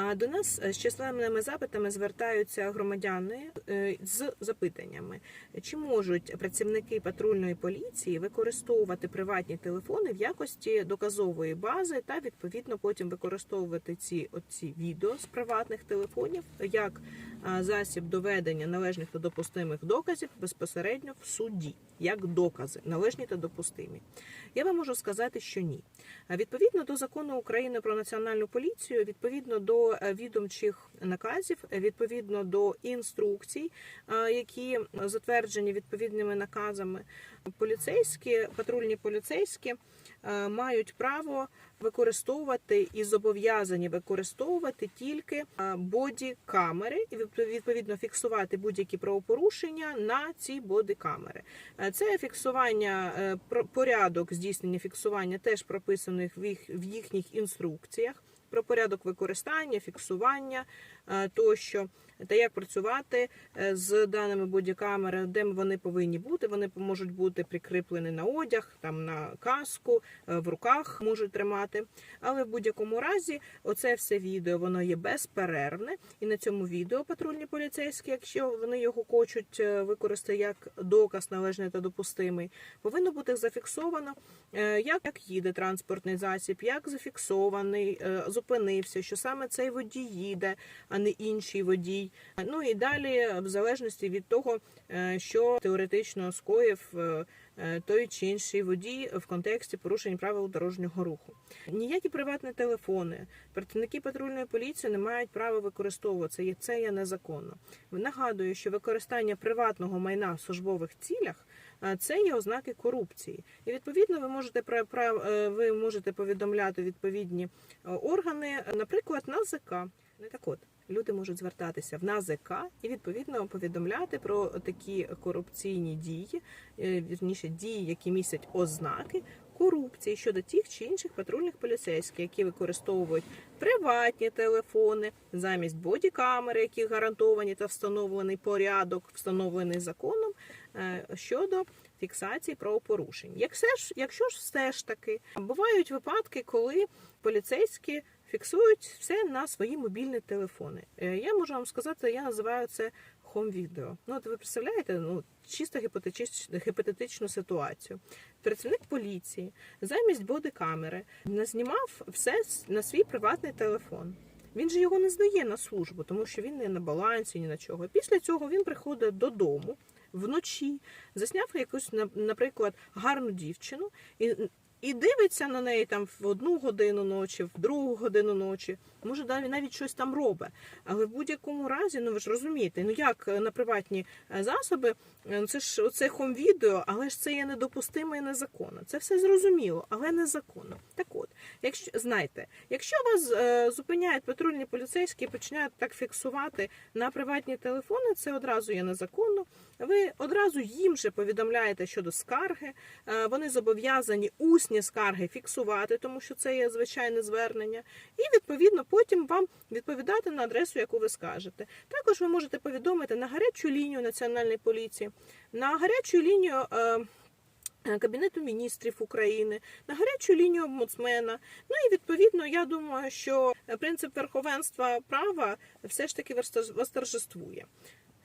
А До нас з численними запитами звертаються громадяни е, з запитаннями, чи можуть працівники патрульної поліції використовувати приватні телефони в якості доказової бази та відповідно потім використовувати ці оці відео з приватних телефонів як засіб доведення належних та допустимих доказів безпосередньо в суді, як докази належні та допустимі. Я вам можу сказати, що ні. Відповідно до закону України про національну поліцію, відповідно до е, відомчих наказів, е, відповідно до інструкцій, е, які затверджені відповідними наказами, поліцейські, патрульні поліцейські мають право використовувати і зобов'язані використовувати тільки боді-камери і відповідно фіксувати будь-які правопорушення на ці боді-камери. Це фіксування порядок здійснення фіксування теж прописаних в їх в їхніх інструкціях. Про порядок використання, фіксування тощо, та як працювати е, з даними бодікамери, де вони повинні бути. Вони можуть бути прикріплені на одяг, там на каску, е, в руках можуть тримати. Але в будь-якому разі, оце все відео воно є безперервне, і на цьому відео патрульні поліцейські, якщо вони його хочуть е, використати як доказ належний та допустимий, повинно бути зафіксовано, е, як, їде транспортний засіб, як зафіксований, е, зупинився, що саме цей водій їде, а не інший водій. Ну і далі, в залежності від того, е, що теоретично скоїв е, е, той чи інший водій в контексті порушень правил дорожнього руху. Ніякі приватні телефони, працівники патрульної поліції не мають права використовувати це. є- незаконно. Нагадую, що використання приватного майна в службових цілях. Це є ознаки корупції, і відповідно ви можете ви можете повідомляти відповідні органи, наприклад, НАЗК. Не так от люди можуть звертатися в НАЗК і відповідно повідомляти про такі корупційні дії, е, вірніше дії, які містять ознаки корупції щодо тих чи інших патрульних поліцейських, які використовують приватні телефони замість бодікамери, які гарантовані та встановлений порядок, встановлений законом е, щодо фіксації правопорушень. Як все ж, якщо ж все ж таки бувають випадки, коли поліцейські фіксують все на свої мобільні телефони. Е, Я можу вам сказати, я називаю це хом-відео. Ну, от ви представляєте, ну чисто гіпотетичну, ситуацію. Працівник поліції замість бодикамери назнімав все на свій приватний телефон. Він же його не здає на службу, тому що він не на балансі, ні на чого. Після цього він приходить додому вночі, засняв якусь, на- наприклад, гарну дівчину і. І дивиться на неї там в одну годину ночі, в другу годину ночі. Може, навіть щось там робить. Але в будь-якому разі, ну ви ж розумієте, ну як е, на приватні е, засоби, е, це ж оце хом-відео, але ж це є недопустимо і незаконно. Це все зрозуміло, але незаконно. Так от, якщо знаєте, якщо вас е, зупиняють патрульні поліцейські і починають так фіксувати на приватні телефони, це одразу є незаконно. Ви одразу їм же повідомляєте щодо скарги. Е, Вони зобов'язані усні скарги фіксувати, тому що це є звичайне звернення, і відповідно потім вам відповідати на адресу, яку ви скажете. Також ви можете повідомити на гарячу лінію національної поліції, на гарячу лінію. е, Кабінету міністрів України на гарячу лінію омбудсмена. Ну і відповідно, я думаю, що принцип верховенства права все ж таки восторжествує.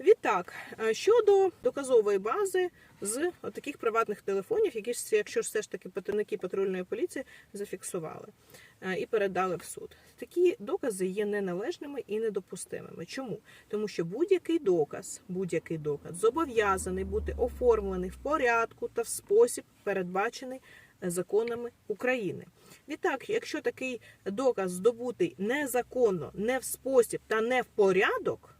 Відтак, е, щодо доказової бази з таких приватних телефонів, які якщо ж все ж таки працівники патрульної поліції зафіксували е, і передали в суд. Такі докази є неналежними і недопустимими. Чому? Тому що будь-який доказ, будь-який доказ зобов'язаний бути оформлений в порядку та в спосіб, передбачений е, законами України. Відтак, якщо такий доказ здобутий незаконно, не в спосіб та не в порядок,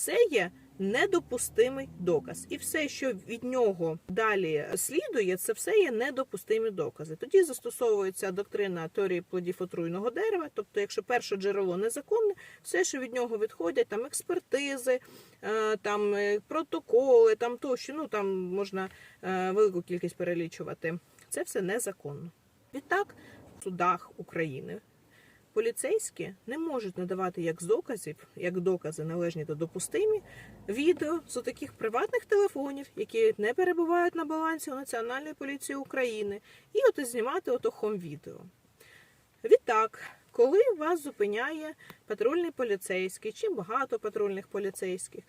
це є недопустимий доказ, і все, що від нього далі слідує, це все є недопустимі докази. Тоді застосовується доктрина теорії плодів отруйного дерева. Тобто, якщо перше джерело незаконне, все, що від нього відходять, там експертизи, е, там е, протоколи, там тощо, ну там можна е, велику кількість перелічувати. Це все незаконно. Відтак, в судах України Поліцейські не можуть надавати як з доказів, як докази належні та допустимі, відео з таких приватних телефонів, які не перебувають на балансі у Національної поліції України, і от знімати ото хом-відео. Відтак, коли вас зупиняє патрульний поліцейський чи багато патрульних поліцейських,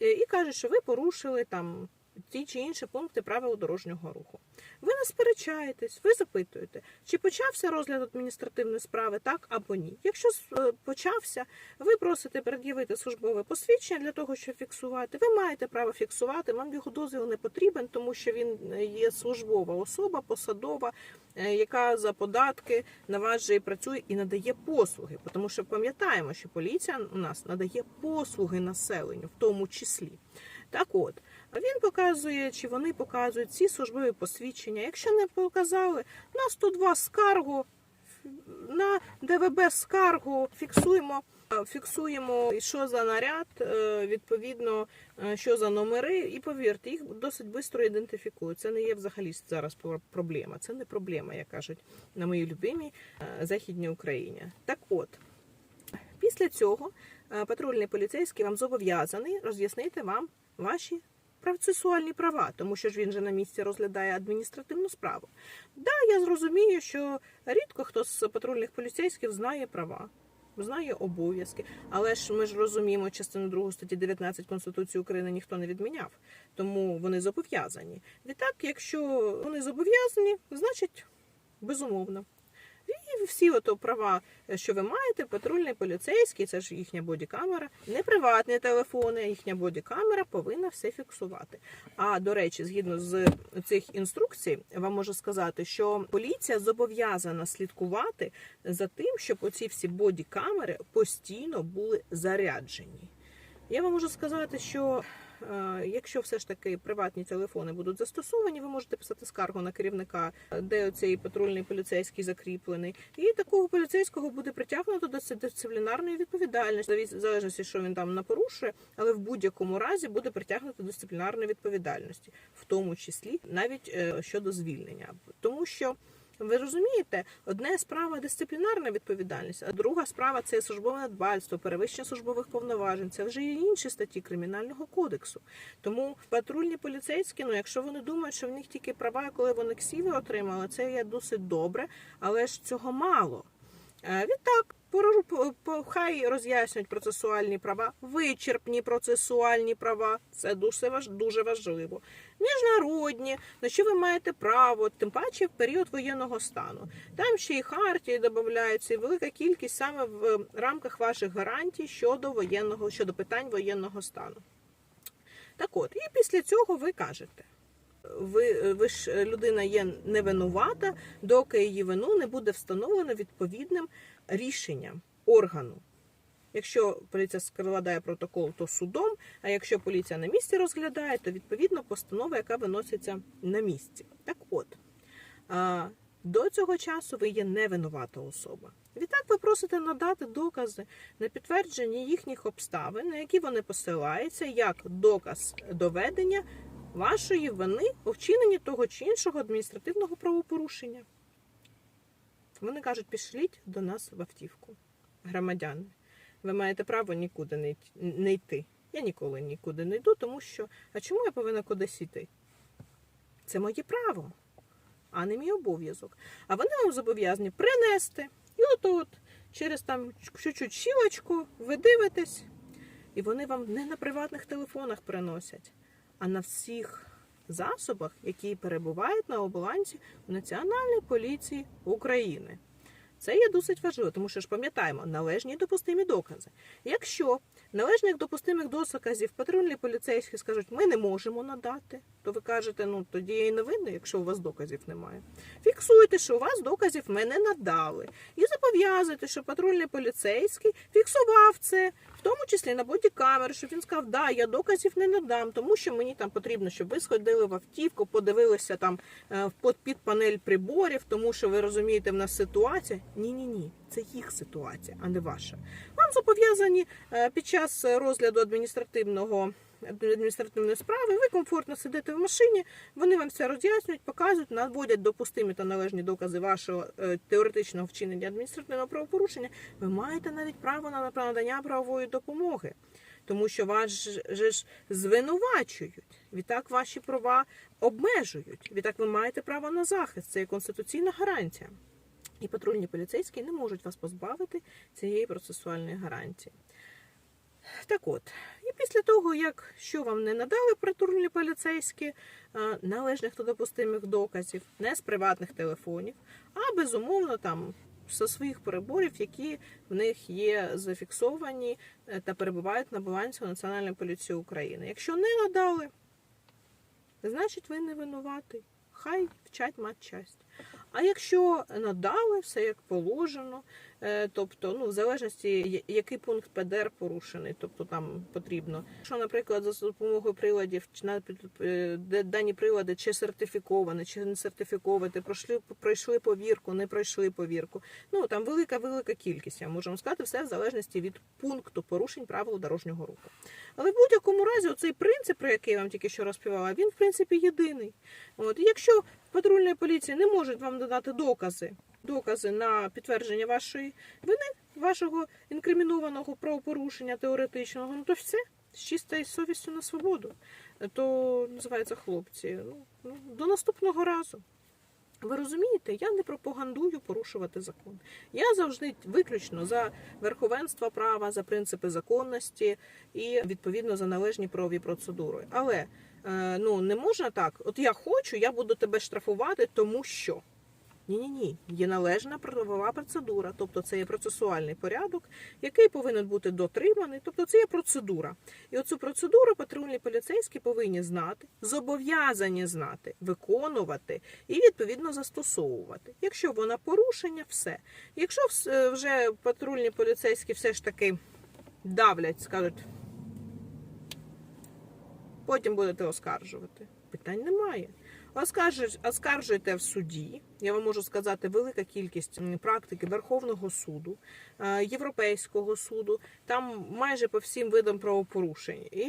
е, і каже, що ви порушили там ті чи інші пункти правил дорожнього руху. Ви не сперечаєтесь, ви запитуєте, чи почався розгляд адміністративної справи, так або ні. Якщо е, почався, ви просите пред'явити службове посвідчення для того, щоб фіксувати. Ви маєте право фіксувати. Вам його дозвіл не потрібен, тому що він е, є службова особа, посадова, е, яка за податки на вас і працює і надає послуги. Тому що пам'ятаємо, що поліція у нас надає послуги населенню, в тому числі. Так от, він показує, чи вони показують ці службові посвідчення. Якщо не показали, на 102 скаргу, на ДВБ скаргу фіксуємо. е, Фіксуємо, що за наряд, е, відповідно, е, що за номери, і повірте, їх досить швидко ідентифікують. Це не є взагалі зараз проблема. Це не проблема, як кажуть на моїй любимій західній Україні. Так от, після цього патрульний поліцейський вам зобов'язаний роз'яснити вам ваші процесуальні права, тому що ж він же на місці розглядає адміністративну справу. Да, я зрозумію, що рідко хто з патрульних поліцейських знає права. Знає обов'язки, але ж ми ж розуміємо частину 2 статті 19 Конституції України ніхто не відміняв, тому вони зобов'язані. Відтак, якщо вони зобов'язані, значить безумовно. Всі ото права, що ви маєте, патрульний поліцейський, це ж їхня бодікамера, не приватні телефони, їхня бодікамера повинна все фіксувати. А до речі, згідно з цих інструкцій, вам можу сказати, що поліція зобов'язана слідкувати за тим, щоб оці всі бодікамери постійно були заряджені. Я вам можу сказати, що е, якщо все ж таки приватні телефони будуть застосовані, ви можете писати скаргу на керівника, де цей патрульний поліцейський закріплений, і такого поліцейського буде притягнуто до дисциплінарної відповідальності, в залежності, що він там напорушує, але в будь-якому разі буде притягнуто до дисциплінарної відповідальності, в тому числі навіть е, щодо звільнення, тому що. Ви розумієте, одне справа дисциплінарна відповідальність, а друга справа це службове надбальство, перевищення службових повноважень. Це вже є інші статті кримінального кодексу. Тому патрульні поліцейські, ну якщо вони думають, що в них тільки права, коли вони ксіви отримали, це є досить добре, але ж цього мало. Е, Відтак, хай роз'яснюють процесуальні права, вичерпні процесуальні права. Це дуже важливо. Міжнародні, на що ви маєте право, тим паче в період воєнного стану. Там ще й хартії додаються, і велика кількість саме в рамках ваших гарантій щодо воєнного, щодо питань воєнного стану. Так от, і після цього ви кажете. Ви, ви ж людина є невинувата, доки її вину не буде встановлено відповідним рішенням органу. Якщо поліція складає протокол, то судом. А якщо поліція на місці розглядає, то відповідно постанова, яка виноситься на місці. Так от до цього часу ви є невинувата особа. Відтак ви просите надати докази на підтвердження їхніх обставин, на які вони посилаються, як доказ доведення вашої вини у вчиненні того чи іншого адміністративного правопорушення. Вони кажуть, пішліть до нас в автівку, громадяни. Ви маєте право нікуди не йти-. Я ніколи нікуди не йду, тому що а чому я повинна кудись йти? Це моє право, а не мій обов'язок. А вони вам зобов'язані принести. І от от через там чуть-чуть щілочку ви дивитесь, і вони вам не на приватних телефонах приносять, а на всіх засобах, які перебувають на оболанці Національній поліції України. Це є досить важливо, тому що ж пам'ятаємо належні допустимі докази. Якщо належних допустимих доказів патрульні поліцейські скажуть, ми не можемо надати, то ви кажете, ну тоді я і не винна, якщо у вас доказів немає. Фіксуйте, що у вас доказів ми не надали, і зобов'язуйте, що патрульний поліцейський фіксував це, в тому числі на бодікамери, щоб він сказав, да, я доказів не надам, тому що мені там потрібно, щоб ви сходили в автівку, подивилися там е, під панель приборів, тому що ви розумієте, в нас ситуація. Ні, ні, ні, це їх ситуація, а не ваша. Вам зобов'язані е, під час розгляду адміністративного адміністративної справи, ви комфортно сидите в машині, вони вам все роз'яснюють, показують, наводять допустимі та належні докази вашого е, теоретичного вчинення адміністративного правопорушення. Ви маєте навіть право на надання правової допомоги, тому що вас же ж звинувачують. Відтак ваші права обмежують. Відтак ви маєте право на захист. Це є конституційна гарантія. І патрульні поліцейські не можуть вас позбавити цієї процесуальної гарантії. Так от, і після того, як що вам не надали патрульні поліцейські е, належних та допустимих доказів, не з приватних телефонів, а безумовно там зі своїх переборів, які в них є зафіксовані е, та перебувають на балансі у Національної поліції України. Якщо не надали, значить ви не винуватий. Хай вчать матчасть. А якщо надали все як положено, тобто, ну, в залежності, який пункт ПДР порушений, тобто там потрібно. Що, наприклад, за допомогою приладів, чи наприклад, е, дані прилади чи сертифіковані, чи не сертифіковані, пройшли, пройшли повірку, не пройшли повірку. Ну там велика велика кількість. Я можу вам сказати, все в залежності від пункту порушень правил дорожнього руху. Але в будь-якому разі, оцей принцип, про який я вам тільки що розповіла, він в принципі єдиний. От якщо патрульна поліція не може вам додати докази, докази на підтвердження вашої вини, вашого інкримінованого правопорушення теоретичного, ну то все з чистою совістю на свободу. То називається хлопці. Ну, ну до наступного разу. Ви розумієте, я не пропагандую порушувати закон. Я завжди виключно за верховенство права, за принципи законності і відповідно за належні правові процедури. Але е, ну не можна так. От я хочу, я буду тебе штрафувати, тому що. Ні, ні, є належна правова процедура, тобто це є процесуальний порядок, який повинен бути дотриманий, тобто це є процедура. І оцю процедуру патрульні поліцейські повинні знати, зобов'язані знати, виконувати і відповідно застосовувати. Якщо вона порушення, все. Якщо вже патрульні поліцейські все ж таки давлять, скажуть, потім будете оскаржувати. Питань немає. Оскаржуйте в суді. Я вам можу сказати, велика кількість практики Верховного суду, е, Європейського суду. Там майже по всім видам правопорушень. І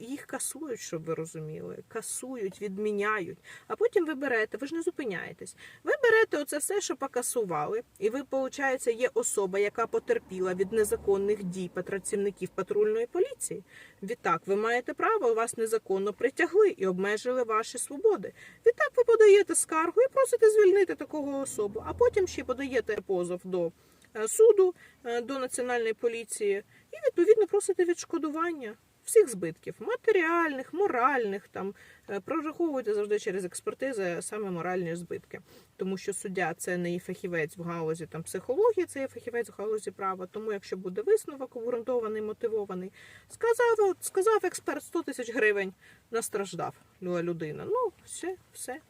їх касують, щоб ви розуміли. Касують, відміняють. А потім ви берете, ви ж не зупиняєтесь. Ви берете оце все, що покасували, і ви, виходить, є особа, яка потерпіла від незаконних дій працівників патрульної поліції. Відтак, ви маєте право, вас незаконно притягли і обмежили ваші свободи. Відтак ви подаєте скаргу і просите звільнити такого особу, а потім ще подаєте позов до е, суду, е, до національної поліції і відповідно просите відшкодування всіх збитків матеріальних, моральних. Там е, прораховуйте завжди через експертизи саме моральні збитки, тому що суддя це не фахівець в галузі там психології, це є фахівець в галузі права. Тому, якщо буде висновок обґрунтований, мотивований, сказав, сказав експерт 100 тисяч гривень, настраждав людина. Ну, все, все.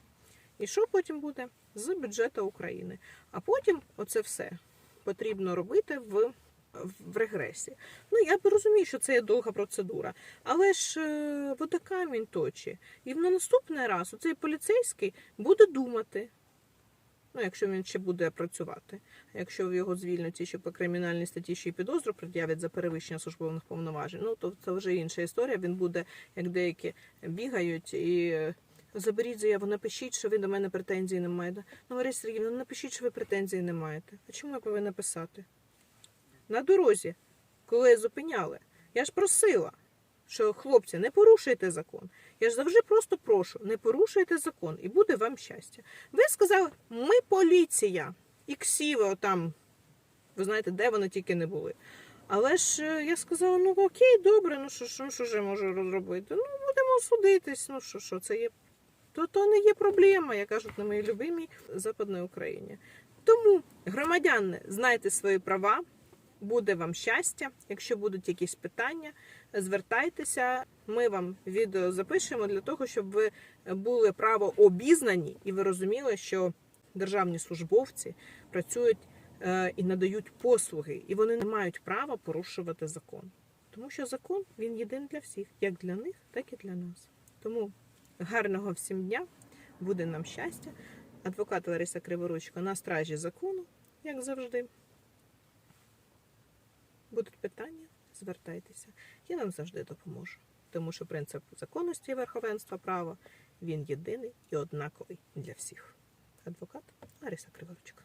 І що потім буде з бюджету України? А потім оце все потрібно робити в, в регресі. Ну я розумію, що це є довга процедура, але ж е, вода камінь точі. І на наступний раз оцей поліцейський буде думати. Ну, якщо він ще буде працювати. Якщо його звільнять ще по кримінальній статті ще й підозру пред'являть за перевищення службових повноважень, ну то це вже інша історія. Він буде, як деякі бігають і е, заберіть заяву, напишіть, що ви до мене претензій не маєте. Ну, Марія Сергіївна, ну, напишіть, що ви претензій не маєте. А чому я повинна писати? На дорозі, коли зупиняли, я ж просила, що хлопці, не порушуйте закон. Я ж завжди просто прошу, не порушуйте закон, і буде вам щастя. Ви сказали, ми поліція, і ксіви отам, ви знаєте, де вони тільки не були. Але ж е, я сказала, ну окей, добре, ну що, що, що ж я можу розробити? Ну, будемо судитись, ну що, що, це є. То, то не є проблема, як кажуть на моїй любимій Западній Україні. Тому, громадяни, знайте свої права, буде вам щастя. Якщо будуть якісь питання, звертайтеся. Ми вам відео запишемо для того, щоб ви були право обізнані і ви розуміли, що державні службовці працюють е, і надають послуги, і вони не мають права порушувати закон. Тому що закон він єдин для всіх, як для них, так і для нас. Тому гарного всім дня, буде нам щастя. Адвокат Лариса Криворучко на стражі закону, як завжди. Будуть питання, звертайтеся. Я вам завжди допоможу. Тому що принцип законності і верховенства права він єдиний і однаковий для всіх. Адвокат Лариса Криворучко.